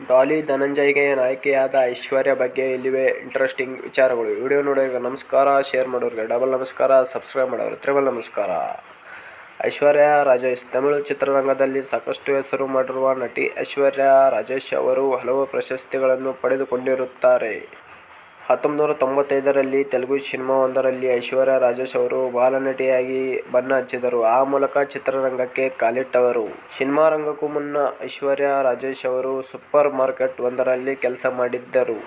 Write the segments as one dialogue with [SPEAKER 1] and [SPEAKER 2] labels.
[SPEAKER 1] ಡಾಲಿ ಧನಂಜಯ್ಗೆ ಆಯ್ಕೆಯಾದ ಐಶ್ವರ್ಯ ಬಗ್ಗೆ ಇಲ್ಲಿವೆ ಇಂಟ್ರೆಸ್ಟಿಂಗ್ ವಿಚಾರಗಳು. ವಿಡಿಯೋ ನೋಡೋರಿಗೆ ನಮಸ್ಕಾರ, ಶೇರ್ ಮಾಡೋರಿಗೆ ಡಬಲ್ ನಮಸ್ಕಾರ, ಸಬ್ಸ್ಕ್ರೈಬ್ ಮಾಡೋರು ತ್ರಿಬಲ್ ನಮಸ್ಕಾರ. ಐಶ್ವರ್ಯ ರಾಜೇಶ್, ತಮಿಳು ಚಿತ್ರರಂಗದಲ್ಲಿ ಸಾಕಷ್ಟು ಹೆಸರು ಮಾಡಿರುವ ನಟಿ ಐಶ್ವರ್ಯ ರಾಜೇಶ್ ಅವರು ಹಲವು ಪ್ರಶಸ್ತಿಗಳನ್ನು ಪಡೆದುಕೊಂಡಿರುತ್ತಾರೆ. ಹತ್ತೊಂಬತ್ತು ನೂರ ತೊಂಬತ್ತೈದರಲ್ಲಿ ತೆಲುಗು ಸಿನಿಮಾವೊಂದರಲ್ಲಿ ಐಶ್ವರ್ಯ ರಾಜೇಶ್ ಅವರು ಬಾಲನಟಿಯಾಗಿ ಬಣ್ಣ ಹಚ್ಚಿದರು. ಆ ಮೂಲಕ ಚಿತ್ರರಂಗಕ್ಕೆ ಕಾಲಿಟ್ಟವರು. ಸಿನಿಮಾ ರಂಗಕ್ಕೂ ಮುನ್ನ ಐಶ್ವರ್ಯ ರಾಜೇಶ್ ಅವರು ಸೂಪರ್ ಮಾರ್ಕೆಟ್ ಒಂದರಲ್ಲಿ ಕೆಲಸ ಮಾಡಿದ್ದರು.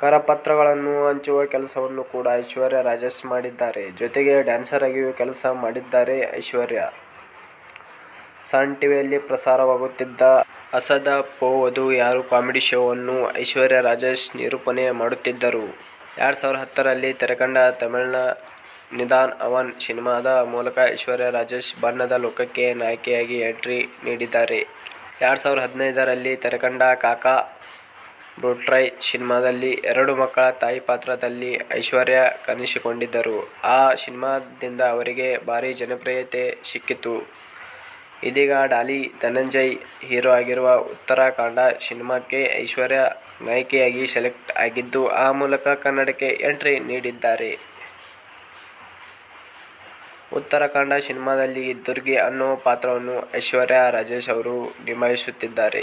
[SPEAKER 1] ಕರಪತ್ರಗಳನ್ನು ಹಂಚುವ ಕೆಲಸವನ್ನು ಕೂಡ ಐಶ್ವರ್ಯ ರಾಜೇಶ್ ಮಾಡಿದ್ದಾರೆ. ಜೊತೆಗೆ ಡ್ಯಾನ್ಸರ್ ಆಗಿಯೂ ಕೆಲಸ ಮಾಡಿದ್ದಾರೆ ಐಶ್ವರ್ಯ. ಸನ್ ಟಿವಿಯಲ್ಲಿ ಪ್ರಸಾರವಾಗುತ್ತಿದ್ದ ಅಸದ ಪೋ ವಧು ಯಾರು ಕಾಮಿಡಿ ಶೋವನ್ನು ಐಶ್ವರ್ಯ ರಾಜೇಶ್ ನಿರೂಪಣೆ ಮಾಡುತ್ತಿದ್ದರು. ಎರಡು ಸಾವಿರದ ಹತ್ತರಲ್ಲಿ ತೆರೆಕಂಡ ತಮಿಳಿನ ನಿಧಾನ್ ಅವನ್ ಸಿನಿಮಾದ ಮೂಲಕ ಐಶ್ವರ್ಯ ರಾಜೇಶ್ ಬಣ್ಣದ ಲೋಕಕ್ಕೆ ನಾಯಕಿಯಾಗಿ ಎಂಟ್ರಿ ನೀಡಿದ್ದಾರೆ. ಎರಡು ಸಾವಿರದ ಹದಿನೈದರಲ್ಲಿ ತೆರೆಕಂಡ ಕಾಕಾ ಬ್ರೂಟ್ರೈ ಸಿನಿಮಾದಲ್ಲಿ ಎರಡು ಮಕ್ಕಳ ತಾಯಿ ಪಾತ್ರದಲ್ಲಿ ಐಶ್ವರ್ಯ ಕಾಣಿಸಿಕೊಂಡಿದ್ದರು ಆ ಸಿನಿಮಾದಿಂದ ಅವರಿಗೆ ಭಾರೀ ಜನಪ್ರಿಯತೆ ಸಿಕ್ಕಿತು. ಇದೀಗ ಡಾಲಿ ಧನಂಜಯ್ ಹೀರೋ ಆಗಿರುವ ಉತ್ತರಾಖಂಡ ಸಿನಿಮಾಕ್ಕೆ ಐಶ್ವರ್ಯ ನಾಯಕಿಯಾಗಿ ಸೆಲೆಕ್ಟ್ ಆಗಿದ್ದು, ಆ ಮೂಲಕ ಕನ್ನಡಕ್ಕೆ ಎಂಟ್ರಿ ನೀಡಿದ್ದಾರೆ. ಉತ್ತರಾಖಂಡ ಸಿನಿಮಾದಲ್ಲಿ ದುರ್ಗಿ ಅನ್ನೋ ಪಾತ್ರವನ್ನು ಐಶ್ವರ್ಯ ರಾಜೇಶ್ ಅವರು ನಿಭಾಯಿಸುತ್ತಿದ್ದಾರೆ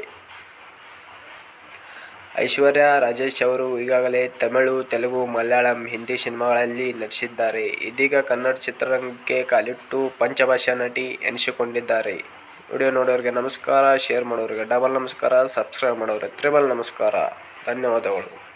[SPEAKER 1] ಐಶ್ವರ್ಯ ರಾಜೇಶ್ ಅವರು ಈಗಾಗಲೇ ತಮಿಳು, ತೆಲುಗು, ಮಲಯಾಳಂ, ಹಿಂದಿ ಸಿನಿಮಾಗಳಲ್ಲಿ ನಟಿಸಿದ್ದಾರೆ. ಇದೀಗ ಕನ್ನಡ ಚಿತ್ರರಂಗಕ್ಕೆ ಕಾಲಿಟ್ಟು ಪಂಚಭಾಷಾ ನಟಿ ಎನಿಸಿಕೊಂಡಿದ್ದಾರೆ. ವಿಡಿಯೋ ನೋಡೋರಿಗೆ ನಮಸ್ಕಾರ, ಶೇರ್ ಮಾಡೋರಿಗೆ ಡಬಲ್ ನಮಸ್ಕಾರ, ಸಬ್ಸ್ಕ್ರೈಬ್ ಮಾಡೋರಿಗೆ ತ್ರಿಬಲ್ ನಮಸ್ಕಾರ. ಧನ್ಯವಾದಗಳು.